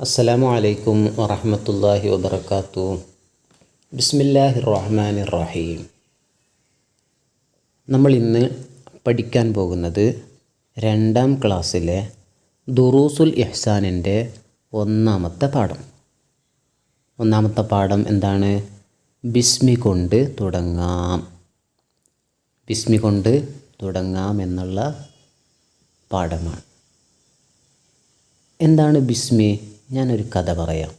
അസ്സലാമു അലൈക്കും വറഹമത്തല്ലാഹി വബർക്കാത്തു ബിസ്മില്ലാഹി റഹ്മാൻ റഹീം നമ്മൾ ഇന്ന് പഠിക്കാൻ പോകുന്നത് രണ്ടാം ക്ലാസ്സിലെ ദുറൂസുൽ ഇഹ്സാനിന്റെ ഒന്നാമത്തെ പാഠം. ഒന്നാമത്തെ പാഠം എന്താണ്? ബിസ്മി കൊണ്ട് തുടങ്ങാം. ബിസ്മി കൊണ്ട് തുടങ്ങാം എന്നുള്ള പാഠമാണ്. എന്താണ് ബിസ്മി? ഞാനൊരു കഥ പറയാം.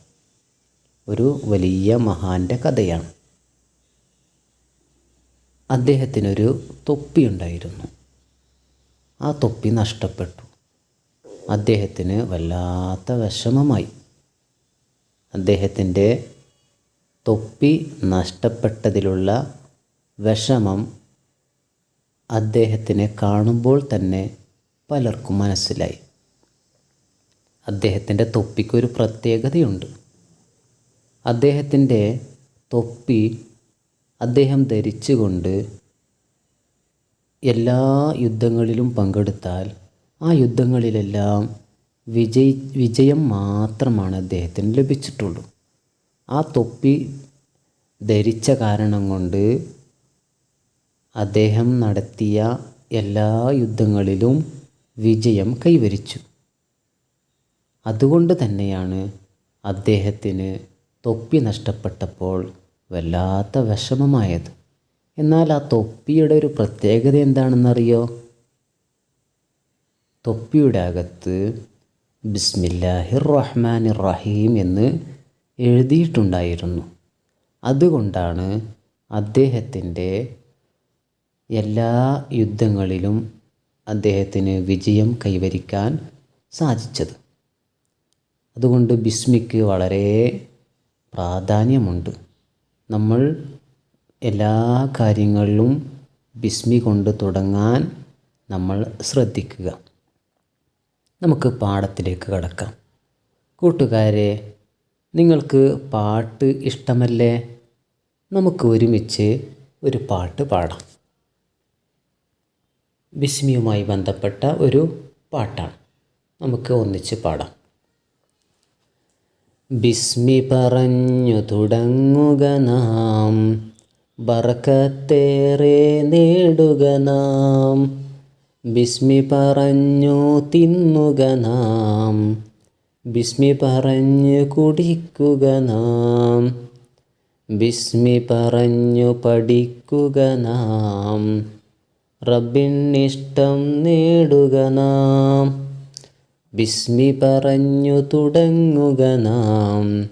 ഒരു വലിയ മഹാന്റെ കഥയാണ്. അദ്ദേഹത്തിനൊരു തൊപ്പി ഉണ്ടായിരുന്നു. ആ തൊപ്പി നഷ്ടപ്പെട്ടു. അദ്ദേഹത്തിന് വല്ലാത്ത വിഷമമായി. അദ്ദേഹത്തിന്റെ തൊപ്പി നഷ്ടപ്പെട്ടതിലുള്ള വിഷമം അദ്ദേഹത്തിനെ കാണുമ്പോൾ തന്നെ പലർക്കും മനസ്സിലായി. അദ്ദേഹത്തിന്റെ തൊപ്പിക്കൊരു പ്രത്യേകതയുണ്ട്. അദ്ദേഹത്തിന്റെ തൊപ്പി അദ്ദേഹം ധരിച്ചുകൊണ്ട് എല്ലാ യുദ്ധങ്ങളിലും പങ്കെടുത്താൽ ആ യുദ്ധങ്ങളിലെല്ലാം വിജയി വിജയം മാത്രമാണ് അദ്ദേഹത്തിന് ലഭിച്ചിട്ടുള്ളൂ. ആ തൊപ്പി ധരിച്ച കാരണം കൊണ്ട് അദ്ദേഹം നടത്തിയ എല്ലാ യുദ്ധങ്ങളിലും വിജയം കൈവരിച്ചു. അതുകൊണ്ട് തന്നെയാണ് അദ്ദേഹത്തിന് തൊപ്പി നഷ്ടപ്പെട്ടപ്പോൾ വല്ലാത്ത വിഷമമായത്. എന്നാൽ ആ തൊപ്പിയുടെ ഒരു പ്രത്യേകത എന്താണെന്നറിയോ? തൊപ്പിയുടെ അകത്ത് ബിസ്മില്ലാഹിർ റഹ്മാൻ റഹീം എന്ന് എഴുതിയിട്ടുണ്ടായിരുന്നു. അതുകൊണ്ടാണ് അദ്ദേഹത്തിന്റെ എല്ലാ യുദ്ധങ്ങളിലും അദ്ദേഹത്തിന് വിജയം കൈവരിക്കാൻ സാധിച്ചത്. അതുകൊണ്ട് ബിസ്മിക്ക് വളരെ പ്രാധാന്യമുണ്ട്. നമ്മൾ എല്ലാ കാര്യങ്ങളിലും ബിസ്മി കൊണ്ട് തുടങ്ങാൻ നമ്മൾ ശ്രദ്ധിക്കുക. നമുക്ക് പാടത്തിലേക്ക് കടക്കാം. കൂട്ടുകാരെ നിങ്ങൾക്ക് പാട്ട് ഇഷ്ടമല്ലേ? നമുക്ക് ഒരുമിച്ച് ഒരു പാട്ട് പാടാം. ബിസ്മിയുമായി ബന്ധപ്പെട്ട ഒരു പാട്ടാണ്. നമുക്ക് ഒന്നിച്ച് പാടാം. ബിസ്മി പറഞ്ഞു തുടങ്ങുക നാം. ബറക്കത്തേറെ നേടുക നാം. ബിസ്മി പറഞ്ഞു തിന്നുക നാം. ബിസ്മി പറഞ്ഞു കുടിക്കുക നാം. ബിസ്മി പറഞ്ഞു പഠിക്കുക നാം. റബ്ബിനിഷ്ടം നേടുക നാം. ബിസ്മി പറഞ്ഞു തുടങ്ങുക നാം.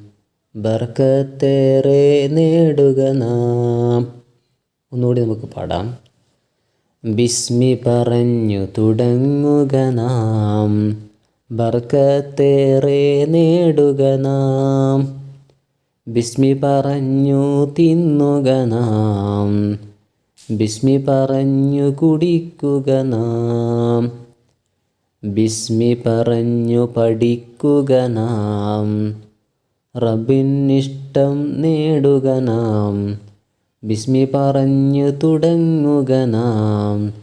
ബർക്കത്തേറെ നേടുക നാം. ഒന്നുകൂടി നമുക്ക് പാടാം. ബിസ്മി പറഞ്ഞു തുടങ്ങുക നാം. ബർക്കത്തേറെ നേടുക നാം. ബിസ്മി പറഞ്ഞു തിന്നുക നാം. ബിസ്മി പറഞ്ഞു കുടിക്കുക നാം. ബിസ്മി പറഞ്ഞു പഠിക്കുക നാം. റബിനിഷ്ടം നേടുക നാം. ബിസ്മി പറഞ്ഞു തുടങ്ങുക നാം.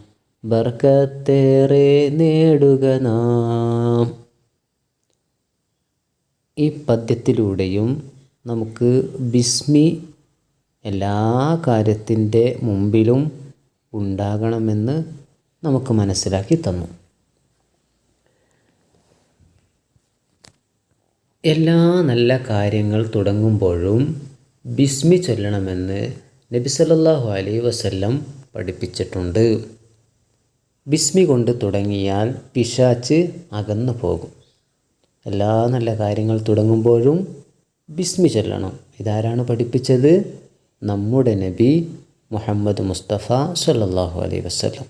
ബർക്കത്തേറെ നേടുക നാം. ഈ പദ്യത്തിലൂടെയും നമുക്ക് ബിസ്മി എല്ലാ കാര്യത്തിന്റെ മുമ്പിലും ഉണ്ടാകണമെന്ന് നമുക്ക് മനസ്സിലാക്കി തന്നു. എല്ലാ നല്ല കാര്യങ്ങൾ തുടങ്ങുമ്പോഴും ബിസ്മി ചൊല്ലണമെന്ന് നബി സല്ലല്ലാഹു അലൈഹി വസല്ലം പഠിപ്പിച്ചിട്ടുണ്ട്. ബിസ്മി കൊണ്ട് തുടങ്ങിയാൽ പിശാച്ച് അകന്നു പോകും. എല്ലാ നല്ല കാര്യങ്ങൾ തുടങ്ങുമ്പോഴും ബിസ്മി ചൊല്ലണം. ഇതാരാണ് പഠിപ്പിച്ചത്? നമ്മുടെ നബി മുഹമ്മദ് മുസ്തഫ സല്ലല്ലാഹു അലൈഹി വസല്ലം.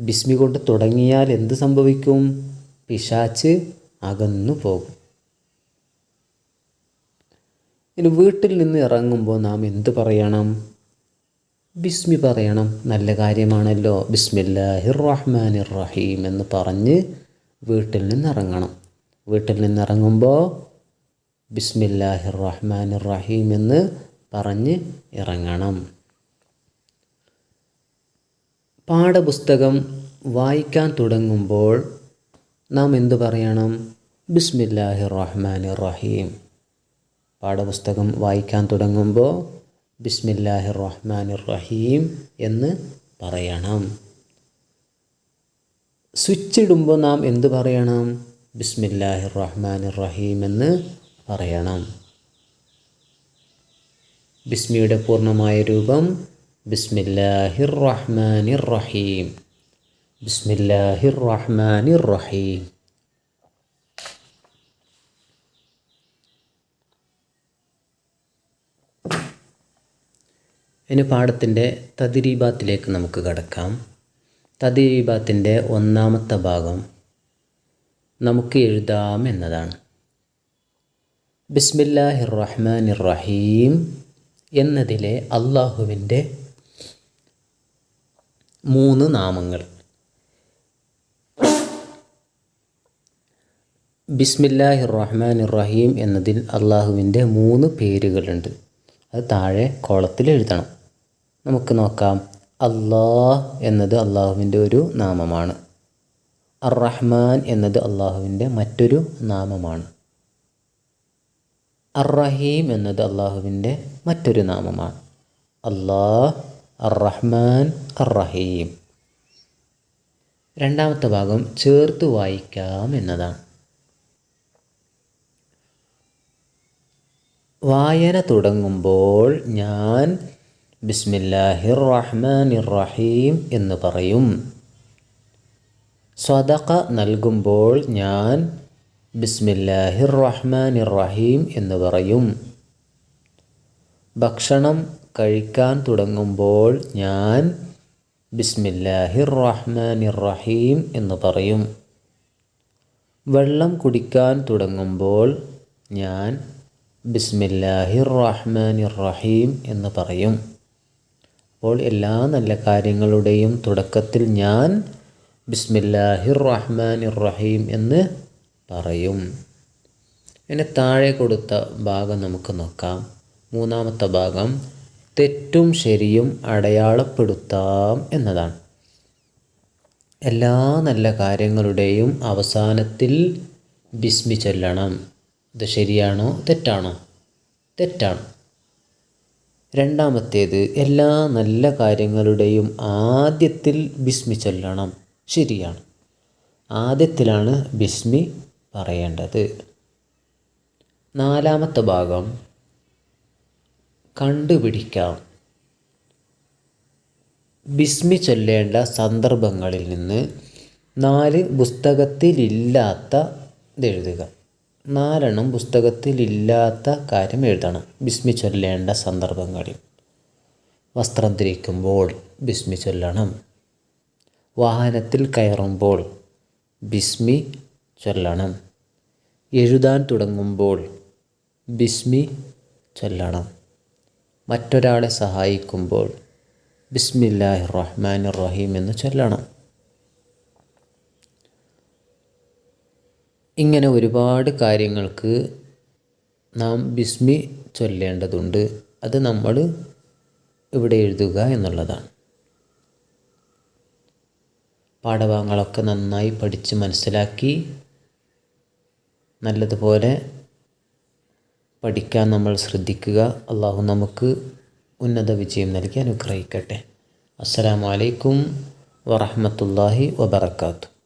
ബിസ്മി കൊണ്ട് തുടങ്ങിയാൽ എന്ത് സംഭവിക്കും? പിശാച്ച് അകന്നു പോകും. ഇനി വീട്ടിൽ നിന്ന് ഇറങ്ങുമ്പോൾ നാം എന്ത് പറയണം? ബിസ്മി പറയണം. നല്ല കാര്യമാണല്ലോ. ബിസ്മില്ലാഹിർ റഹ്മാനിർ റഹീം എന്ന് പറഞ്ഞ് വീട്ടിൽ നിന്ന് ഇറങ്ങണം വീട്ടിൽ നിന്ന് ഇറങ്ങുമ്പോൾ ബിസ്മില്ലാഹിർ റഹ്മാനിർ റഹീം എന്ന് പറഞ്ഞ് ഇറങ്ങണം. പാഠപുസ്തകം വായിക്കാൻ തുടങ്ങുമ്പോൾ നാം എന്തു പറയണം? ബിസ്മില്ലാഹിർ റഹ്മാനിർ റഹീം പാഠപുസ്തകം വായിക്കാൻ തുടങ്ങുമ്പോൾ ബിസ്മില്ലാഹിർ റഹ്മാൻ റഹീം എന്ന് പറയണം. സ്വിച്ച് ഇടുമ്പോൾ നാം എന്ത് പറയണം? ബിസ്മില്ലാഹി റഹ്മാൻ റഹീം എന്ന് പറയണം. ബിസ്മിയുടെ പൂർണമായ രൂപം ബിസ്മില്ലാഹിർ റഹ്മാനിർ റഹീം ബിസ്മില്ലാഹിർ റഹ്മാനിർ റഹീം ഇനി പാഠത്തിന്റെ തതിരീബാത്തിലേക്ക് നമുക്ക് കടക്കാം. തതിരീബാത്തിന്റെ ഒന്നാമത്തെ ഭാഗം നമുക്ക് എഴുതാം എന്നതാണ്. ബിസ്മില്ലാഹിർ റഹ്മാൻ റഹീം എന്നതിലെ അള്ളാഹുവിന്റെ മൂന്ന് നാമങ്ങൾ. ബിസ്മില്ലാഹി റഹ്മാൻ റഹീം എന്നതിൽ അള്ളാഹുവിന്റെ മൂന്ന് പേരുകളുണ്ട്. അത് താഴെ കോളത്തിൽ എഴുതണം. നമുക്ക് നോക്കാം. അള്ളാഹ് എന്നത് അള്ളാഹുവിന്റെ ഒരു നാമമാണ്. അർ റഹ്മാൻ എന്നത് അള്ളാഹുവിന്റെ മറ്റൊരു നാമമാണ്. അർ റഹീം എന്നത് അള്ളാഹുവിന്റെ മറ്റൊരു നാമമാണ്. അള്ളാഹ് അർ റഹ്മാൻ അർ റഹീം രണ്ടാമത്തെ ഭാഗം ചേർത്ത് വായിക്കാം എന്നതാണ്. വായന തുടങ്ങുമ്പോൾ ഞാൻ ബിസ്മില്ലാഹിർ റഹ്മാനിർ റഹീം എന്ന് പറയും. സ്വതക നൽകുമ്പോൾ ഞാൻ ബിസ്മില്ലാഹിർ റഹ്മാനിർ റഹീം എന്ന് പറയും. ഭക്ഷണം കഴിക്കാൻ തുടങ്ങുമ്പോൾ ഞാൻ ബിസ്മില്ലാഹിർ റഹ്മാനിർ റഹീം എന്ന് പറയും. വെള്ളം കുടിക്കാൻ തുടങ്ങുമ്പോൾ ഞാൻ ബിസ്മില്ലാഹിർ റഹ്മാനിർ റഹീം എന്ന് പറയും. അപ്പോൾ എല്ലാ നല്ല കാര്യങ്ങളുടെയും തുടക്കത്തിൽ ഞാൻ ബിസ്മില്ലാഹിർ റഹ്മാൻ റഹീം എന്ന് പറയും. ഇനി താഴെ കൊടുത്ത ഭാഗം നമുക്ക് നോക്കാം. മൂന്നാമത്തെ ഭാഗം തെറ്റും ശരിയും അടയാളപ്പെടുത്താം എന്നതാണ്. എല്ലാ നല്ല കാര്യങ്ങളുടെയും അവസാനത്തിൽ ബിസ്മി ചൊല്ലണം. ഇത് ശരിയാണോ? തെറ്റാണോ? തെറ്റാണ്. രണ്ടാമത്തേത് എല്ലാ നല്ല കാര്യങ്ങളുടെയും ആദ്യത്തിൽ ബിസ്മി ചൊല്ലണം. ശരിയാണ്. ആദ്യത്തിലാണ് ബിസ്മി പറയേണ്ടത്. നാലാമത്തെ ഭാഗം കണ്ടുപിടിക്കാം. ബിസ്മി ചൊല്ലേണ്ട സന്ദർഭങ്ങളിൽ നിന്ന് നാല് പുസ്തകത്തിലില്ലാത്ത ഇതെഴുതുക നാലെണ്ണം പുസ്തകത്തിലില്ലാത്ത കാര്യം എഴുതണം. ബിസ്മി ചൊല്ലേണ്ട സന്ദർഭങ്ങളിൽ വസ്ത്രം ധരിക്കുമ്പോൾ ബിസ്മി ചൊല്ലണം. വാഹനത്തിൽ കയറുമ്പോൾ ബിസ്മി ചൊല്ലണം. എഴുതാൻ തുടങ്ങുമ്പോൾ ബിസ്മി ചൊല്ലണം. മറ്റൊരാളെ സഹായിക്കുമ്പോൾ ബിസ്മില്ലാഹി റഹ്മാൻ റഹീം എന്ന് ചൊല്ലണം. ഇങ്ങനെ ഒരുപാട് കാര്യങ്ങൾക്ക് നാം ബിസ്മി ചൊല്ലേണ്ടതുണ്ട്. അത് നമ്മൾ ഇവിടെ എഴുതുക എന്നുള്ളതാണ്. പാഠഭാഗങ്ങളൊക്കെ നന്നായി പഠിച്ച് മനസ്സിലാക്കി നല്ലതുപോലെ പഠിക്കാൻ നമ്മൾ ശ്രദ്ധിക്കുക. അള്ളാഹു നമുക്ക് ഉന്നത വിജയം നൽകി അനുഗ്രഹിക്കട്ടെ. അസ്സലാമു അലൈക്കും വറഹമത്തല്ലാഹി വബർക്കാത്തു